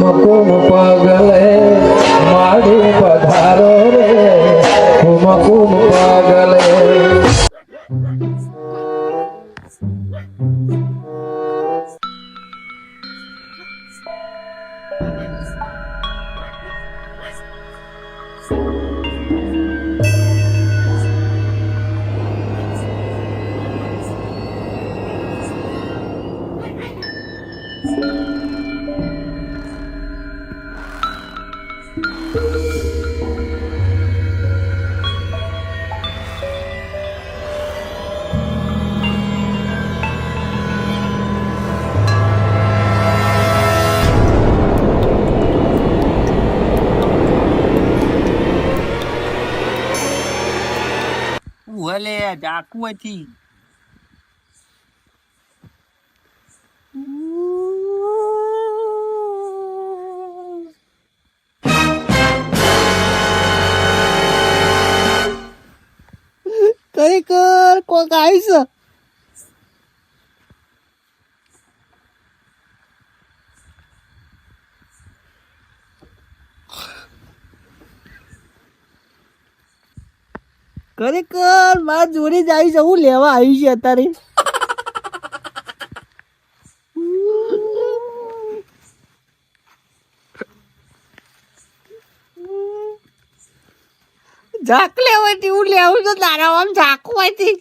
કુમ કુમ ભલે ડાકુથી કઈ કર કોક આવીશ? ખરેખર મારા જોડે જ આવી હું લેવા આવી છે અત્યારે. ઝાક લેવાથી હું લેવું તો તારા આમ ઝાકવાથી.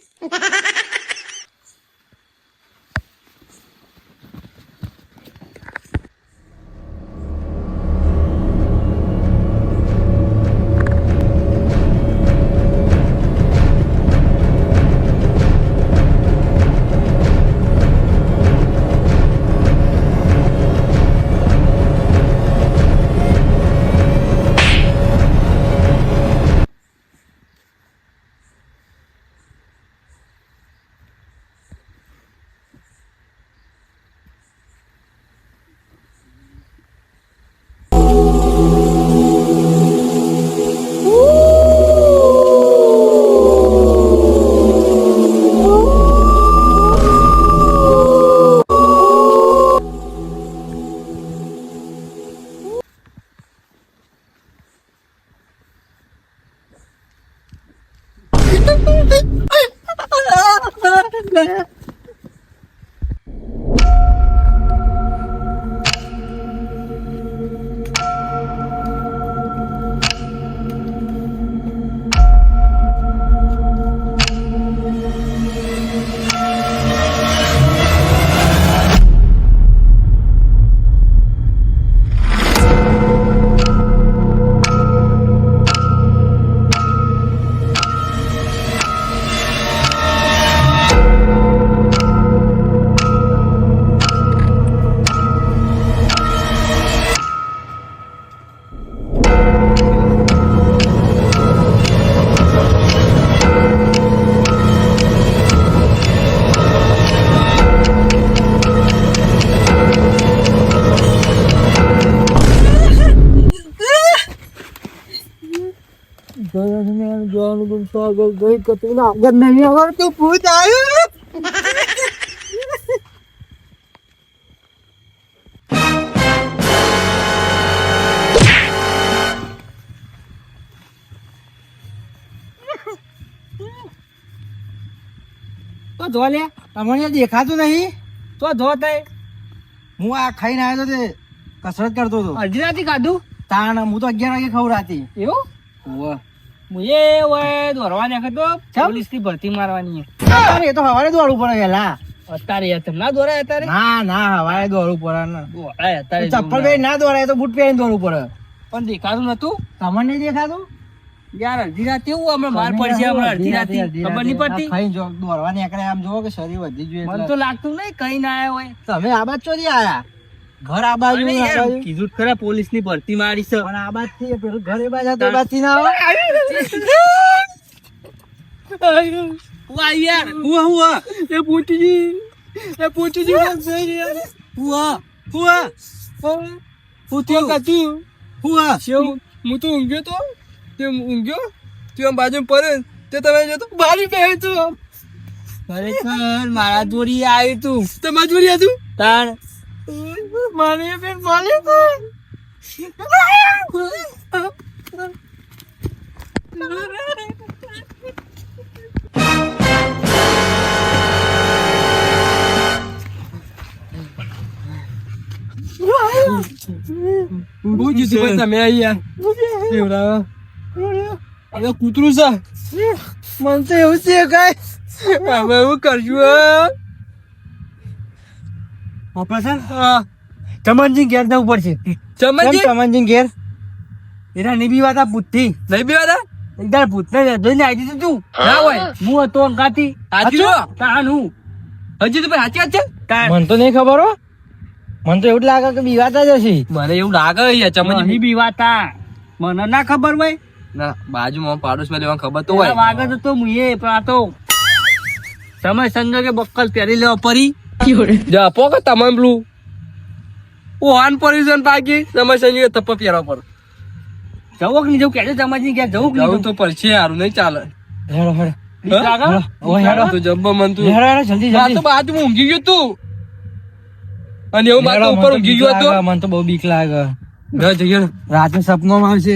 જોવાનું સ્વાગત કે તું આગળ નહીં આવડતું ભૂત આવ્યું. તો ધો લે તમને દેખાતું નહીં. તો ધો તે. હું આ ખાઈને આવ્યો તો કસરત કરતો હતો. અડધી રાતે ખાધું? તાણ હું તો અગિયાર વાગે ખવડાતી એવું? ઓવે. ઓય દોરવા નાખ્યો તો પોલીસથી ભરતી મારવાની એ તો હવારે દોડવું પડે વહેલા અત્યારે યાર ના દોરાય અત્યારે? ના ના હવારે દોડવું પડે ને. દોરાય અત્યારે ચપ્પલ પહેરી ના. દોડાય તો બૂટ પહેરીને દોડવું પડે. પણ દેખાતું નતું? તમને દેખાતું? યાર અડધી રાતે એવું હમણાં બહાર પડશે હમણાં અડધી રાતે ખબર નહીં પડતી? ખાઈ જો દોડવા નીકળે આમ જોવો કે શરીર વધી જોઈએ મને તો લાગતું નહીં કઈ ના આવ્યો હોય. તમે આ બાજુ ચોરી આયા? ઘર આ બાજુ બાજુ. કીધું ખરા પોલીસની ભરતી મારી છે. પણ આ બાજથી પેલું ઘર એ બાજુ તો એ બાજથી ના આવે યાર. હુઆ હુઆ એ પૂછજી. એ પૂછજી હુઆ હુઆ હું ત્યાં કાચું. હુઆ હું તો ઊંઘ્યો તો. તે ઊંઘ્યો. તે બાજુ પડે તે તમે જો તો મારી બે તું. ખરેખર મારા દોરી આવી તું. તમારા જોડી હતું તાર મારી બેન મારી બહુ જીતું ભાઈ તમે અહીંયા દેવડા હવે કૂતરું છે મને તો એવું છે કઈ હવે એવું કરશું આપણે છે ને? ચમનજી ઘેર જવું પડશે. ચમનજી? ચમનજી ઘેર? એના નહીં બી વાત બુદ્ધિ નહીં બે વાળા એકદાર ભૂતને જોઈને આવી દીધું તું. ના હોય. હું હતો અંગાતી હાચું? તાનું હજી તો ભાઈ સાચી વાત છે? મને તો નહીં ખબર હો. મને તો એવું લાગે કે બીવાતા જ હશે. મને એવું લાગે યાર ચમનજી નહીં બીવાતા મને ના ખબર હોય. ના બાજુમાં પાડોશમાં લેવા ખબર તો હોય. વાગે તો તો મુએ પણ આ તો સમય સંજોગે બક્કલ પહેરી લેવા પરી. જા પોકે તમામ પેલું ઓહાન પરિઝન પાકી સમય સંજોગે તપ્પ પહેરવા પર જવું કે નહીં જવું કહેજો જમાજી ક્યાં જવું કે જવું તો પડશે હારું નહીં ચાલે હેડો હેડો હા? ઓ હેડો તું જબ્બર મન તું હેડો હેડો જલ્દી આ જલ્દી તો બાજુમાં ઊંઘી ગયો તું અને એવું મારા ઉપર ઊંઘી બીક ગયો હતો લાગે, મને તો બહુ બીક લાગે ના જઈએ. રાતે સપનામાં આવશે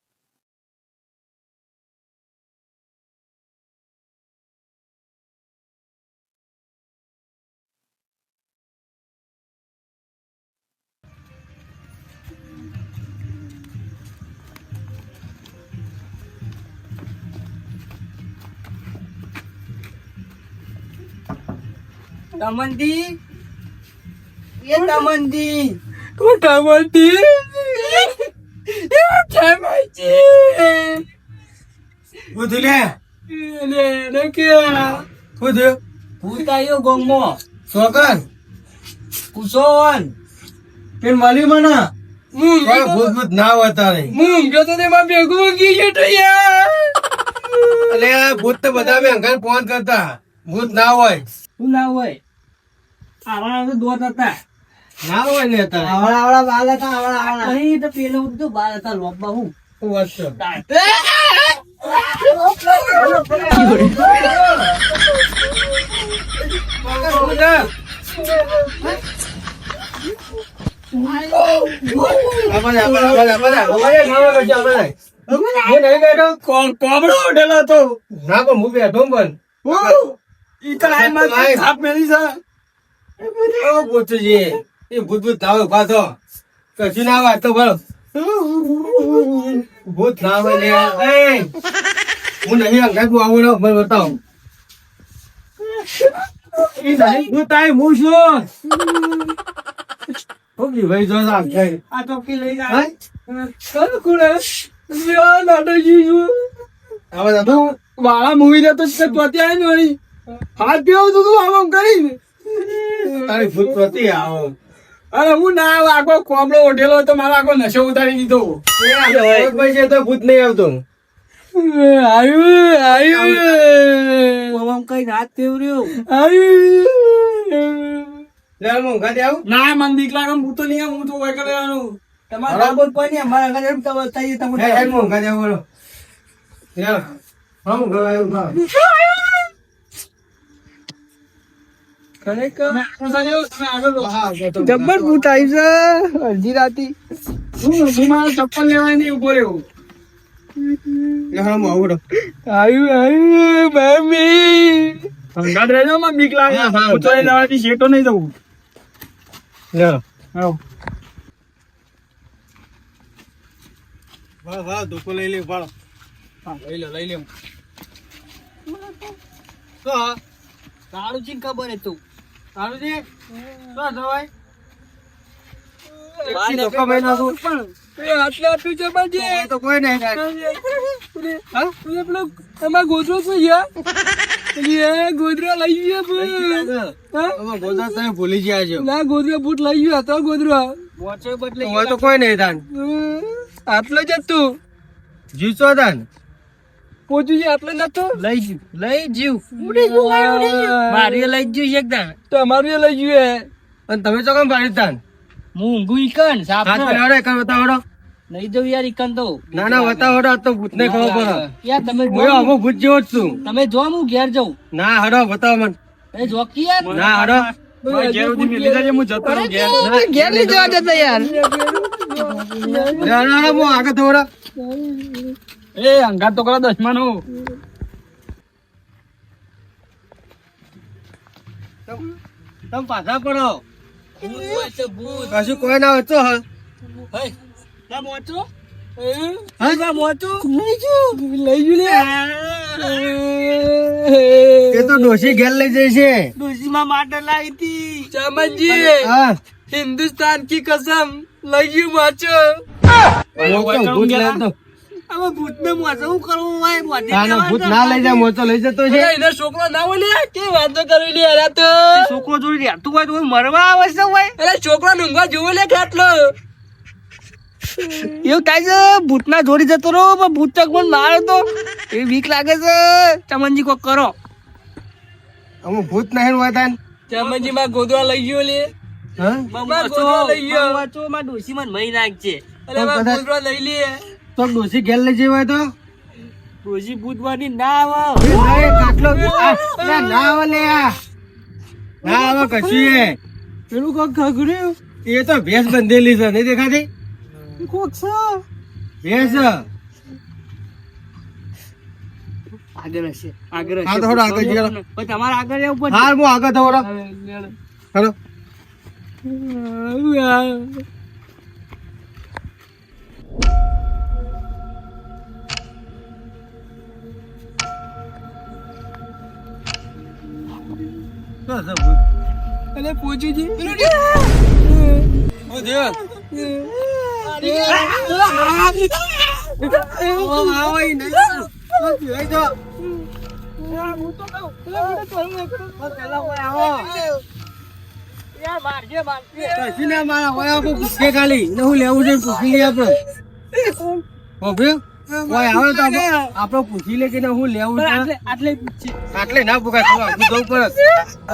તમંદી? એ તમંદી. કોટા મળતી બધું લે. બધું ભૂતાયો ગોમો. સોગન કુસોન પેન માલી મને? ભૂત ભૂત ના હોય તારે. ઊંઘ્યો તો તેમાં ભેગું ઊંઘી ગયો તો યાર. અલે આ ભૂત તો બધા મેં અંગાર ફોન કરતા. ભૂત ના હોય. શું ના હોય? આવડા તો દોત હતા. ના હોય ને તારે. આવડા આવડા બાલ હતા આવડા આવડા. અહીં તો પેલો તો બાલ હતા લોબા હું. કોબડો ઉઠેલો હતો ના પણ હું બેઠો પણ. ઈ તો આ માં થાપ મેલી છે. ઓ ભૂતજી એ ભૂત ભૂત થાવ કશું ના વાત તો બોલો. ભૂત થાવ લે એ હું નહીં અંગાત હું આવું ને મને બતાવો. ઈ નહીં ભૂત આય હું છું. ઓકે ભાઈ જો આ તો કી લઈ જાય કયો કુડે યાર નાટકી છું. હવે દાદુ વાળા મૂવી ને તો આવી વળી. હાથ પીવું તું આમ આમ કરીને. તારી ભૂત પ્રતિ આવો. અરે હું ના આખો કોમડો ઓઢેલો તો મારો આખો નશો ઉતારી દીધો. ભાઈ છે તો ભૂત નહીં આવતો. આવ્યું આવ્યું કઈ રાત પેવર્યો આવ્યું ના મન બીક લાગે હું તો નહીં હું તો હોય કરવાનું તમારા કોઈ નહીં અમારા એમ તો બતાવીએ તમને હે મોંઘા દે બોલો. લે હા મોંઘા આવ્યું હા જબ્બર ભૂત આવી છે. અડધી રાતી. હું મારા ચપ્પલ લેવાય નહીં ઊભો રહ્યો તો તો તારું ચીન ખબર હે છે? શું થવાય ભૂલી ગયા છો. ના ગોદરો બૂટ લઈ ગયો હતો ગોદરો તો કોઈ નહીં હમ, આટલો જ તું જીવશો તાન છે નતો? લઈ જ લઈ જીવ. મારી મારી લઈ જ જઈશ એકદમ. તો અમારું એ લઈ ગયું અને તમે તો કેમ તાન? હું ઊંઘું ઈકન સાપ હાથ પેલા એક બતાવડો. નહીં જવું યાર ઈકન તો. ના ના બતાવડો આ તો ભૂતને ખબર પડે. યાર તમે હું જો હું ભૂત જેવો જ છું. તમે જો હું ઘેર જાઉં. ના હડો બતાવો મને. એ જો કી યાર. ના હડો. ઘેર લઈ જવા જતા યાર. ના ના ના, હું આગળ થોડા એ અંગાત તો કરો દસમા નું. તમે પાછા પડો. કશું કોઈ ના વચ્ચો એ. તો ડોશી ઘેર લઈ જાય છે. ડોશીમાં માટે લાવી હતી. ચામનજી હિન્દુસ્તાન કી કસમ લઈ ગયું માચો. હવે ભૂતને મોચો શું કરવું હોય મોઢે ના ના, ભૂત ના લઈ જાય મોચો લઈ જતો છે. અરે છોકરો ના હોય લે કે વાતો કરવી લે અરે તો? છોકરો જોડી રહેતું હોય તો મરવા આવે છે હોય. અરે છોકરા નુંગા જોવે લે ખાટલો એવું થાય છે ભૂતના જોડી જતો રહો પણ ભૂત ચક મને મારે તો. એ બીક લાગે છે. ચમનજી કોક કરો. અમુક ભૂત નહીં હોય તાન. ચામનજી માં ગોદવા લઈ ગયો લે. હા? માં ગોદવા લઈ ગયો. વાંચો માં ડોશી મને મહી નાખજે. અરે ગોદવા લઈ લે. તો ડોસી ઘેર લઈ જવાય તો? ડોસી બુધવાની ના આવો. કાટલો ના ના આવે લે. ના આવો કશું એ. પેલું કોક ખગડ્યું એ તો ભેંસ બંધેલી છે નહીં દેખાતી? કોક છે? ભેંસ. આગળ હશે આગળ હા, થોડો આગળ જઈએ. તમારે આગળ જવું પડશે હું આગળ હેલો. શું છે ભૂત? જો. ઓ મારા હોય પૂછીએ ખાલી હું લેવું છે પૂછી લઈએ હોભ્યું? કોઈ આવે તો આપણે આપણે પૂછી લે કે હું લેવું છે? આટલે આટલે ના પૂછાય થોડું આગળ જવું પડે?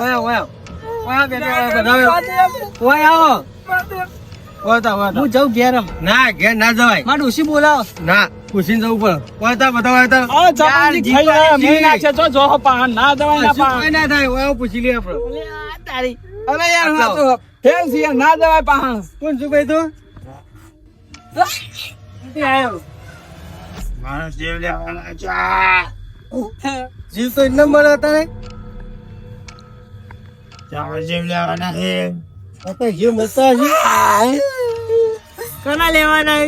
ઓય ઓય ઓય. બેટા બધા ઓય. આવો. ઓય તા ઓય તા. હું જાઉં ઘેર ના ઘેર ના જવાય. માં ડોશી બોલાવો. ના પૂછીને જવું પડે. ઓય તા તા. ઓ ચમનજી ખાઈ રહ્યા મેં નાખશે તો જો પાન ના દવાય ના પાન ના થાય ઓય પૂછી લઈએ આપણે તારી. અરે યાર. તો ફેલ ના જવાય પાહા કોણ શું કહી તું? જીવ તો એમને મળે અત્યારે આપણે જીવ મળતા છે કના લેવાના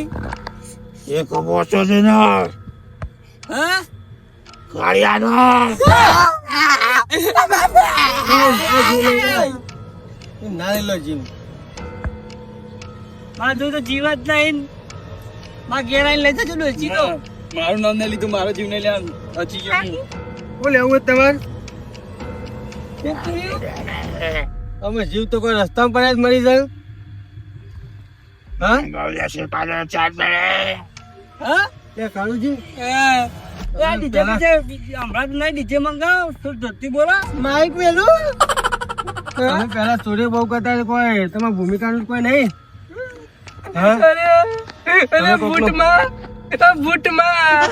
હા? એમ ના લઈ લો જીવ. માં જો તો જીવ જ નહીં. માં ઘેર લઈ જજો ને તો. મારું નામ ને લીધું મારો જીવ ને લેવાનું અચી ગયો હું. શું લેવું છે તમારે? અમે જીવ તો કોઈ રસ્તામાં પડ્યા જ મરી જાય. હા? હા? તે કાળું મળે હા. એ આ ડીજે બીજે હમણાં નહીં ડીજે મંગાવ તો બોલો? માઇક મેલું તમે પેલા સ્ટોરી બહુ કરતા કોઈ તમારી ભૂમિકાનું કોઈ નહીં. હા? અરે અરે બૂટમાં એ બૂટમાં.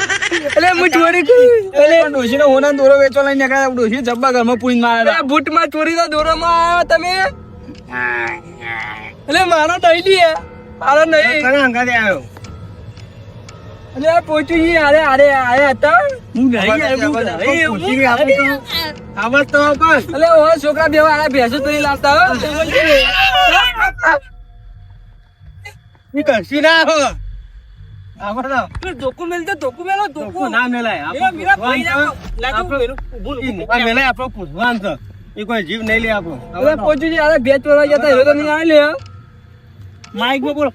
અરે હું ચોરી કરી. અરે ડોશી નો હોના દોરો વેચવા લઈને નીકળ્યા ડોશી જબ્બા ઘરમાં પૂરી માર્યા બૂટમાં ચોરી ના દોરામાં આવ્યા તમે? અરે મારો નહીં લે મારો નહીં. કને અંગાતે આવ્યો? અરે આ પહોંચી ગઈ અરે અરે આયા હતા. હું ગઈ યાર હું ગઈ એવું પૂછી તો. બસ. અલે ઓ છોકરા બેવા ભેસો ભેંસો તો નહીં લાવતા હો. જીવ નહીં લે આપણો. અરે પહોંચી ગઈ અરે ભેંસ ચોરવા ગયા હતા એ તો. નહીં આવે લે માઇકમાં બોલો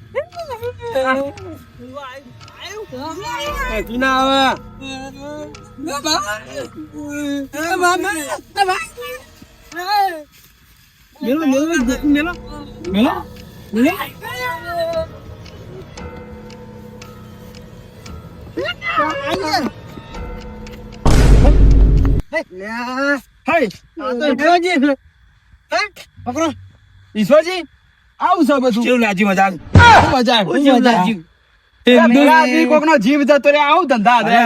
હજી ના આવે. મેલો. મેલો? મેલો? મેલો? ઈશ્વરજી આવું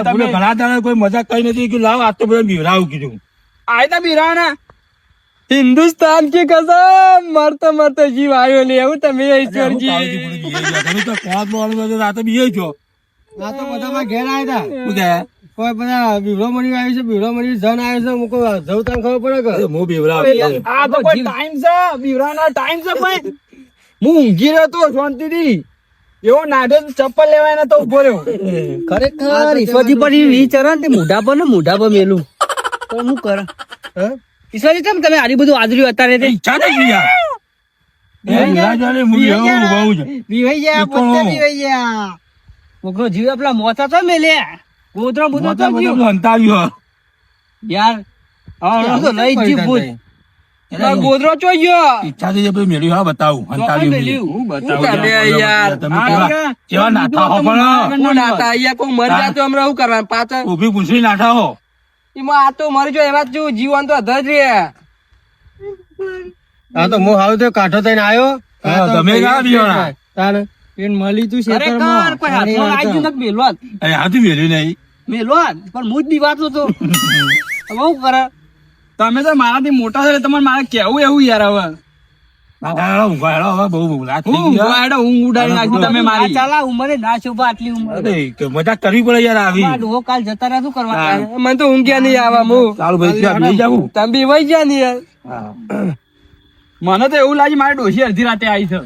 તમે ઘણા દાણા કોઈ મજાક કઈ નથી લાવ આ તો બધા બિવરાવ કીધું. આ તો બિરાના હિન્દુસ્તાન કી કસમ મરતો મરતો જીવ આવ્યો એવું તમે ઈશ્વરજી. છો. આ તો બધામાં ઘેર આવ્યા હતા શું કોઈ બધા બીવડો મળી આવ્યો છે બીવડો મળી જન આવ્યો છે મુકો જવું તને ખબર પડે કે? હું બીવડા આ તો કોઈ ટાઈમ છે બીવરાનો ટાઈમ છે ભાઈ. હું ઊંઘી રહ્યો તો શાંતિથી. એવો નાડો ચપ્પલ લેવાય ને તો ઊભો રહ્યો. ખરેખર ઈશ્વરજી પર વિચાર ને મોઢા પર ને મોઢા પર મેલું. તો હું કર? હે? ઈશ્વરજી કેમ તમે આરી બધું આદર્યું અત્યારે તે ઈચ્છા નથી યાર. હું બીવાઈ ગયા. બીવાઈ ગયા. છોકરો જીવ આપલા મોતા તો મેલે. ગોદરા બોદરા તો જીવ હંતાવ્યો યાર આ તો લઈ જ જીવ ભૂત. ગોદરો ચો ગયો. ઈચ્છા થઈ પેલું મેળ્યું હા બતાવું. હંતાવ્યું મેલ્યું? હું તમે યાર? તમે કેવા કેવા નાઠા હો પણ હું નાતા અહીંયા કોઈ મર જાતો હમણાં શું કરવાનું? પાછળ? ઊભી પૂછડી નાતા હો. એમાં આ તો મરી જો એમાં જો જીવન તો અધર જ રે હા તો હું હાવ તો કાઠો થઈને આવ્યો તમે ક્યાં બિહાણા? તારે એને મળી તું ખરેખર કોઈ હાથમાં આવી ગયું નથી મેલો જ. અરે હાથી મેળ્યું નહીં. મેલવાન પણ હું જ બીવાતો તો. હવે હું કરે? તમે તો મારાથી મોટા છે તમારે મારે કેવું એવું યાર હવે? ના મજાક કરવી પડે યાર આવી. કાલ જતા રહ્યા શું કરવા મને તો ઊંઘ્યા નહીં આવા હું. ચાલો ભાઈ ત્યાં તમે બી વહી ગયા નહીં યાર મને તો એવું લાગે મારી ડોસી અડધી રાતે આવી છે.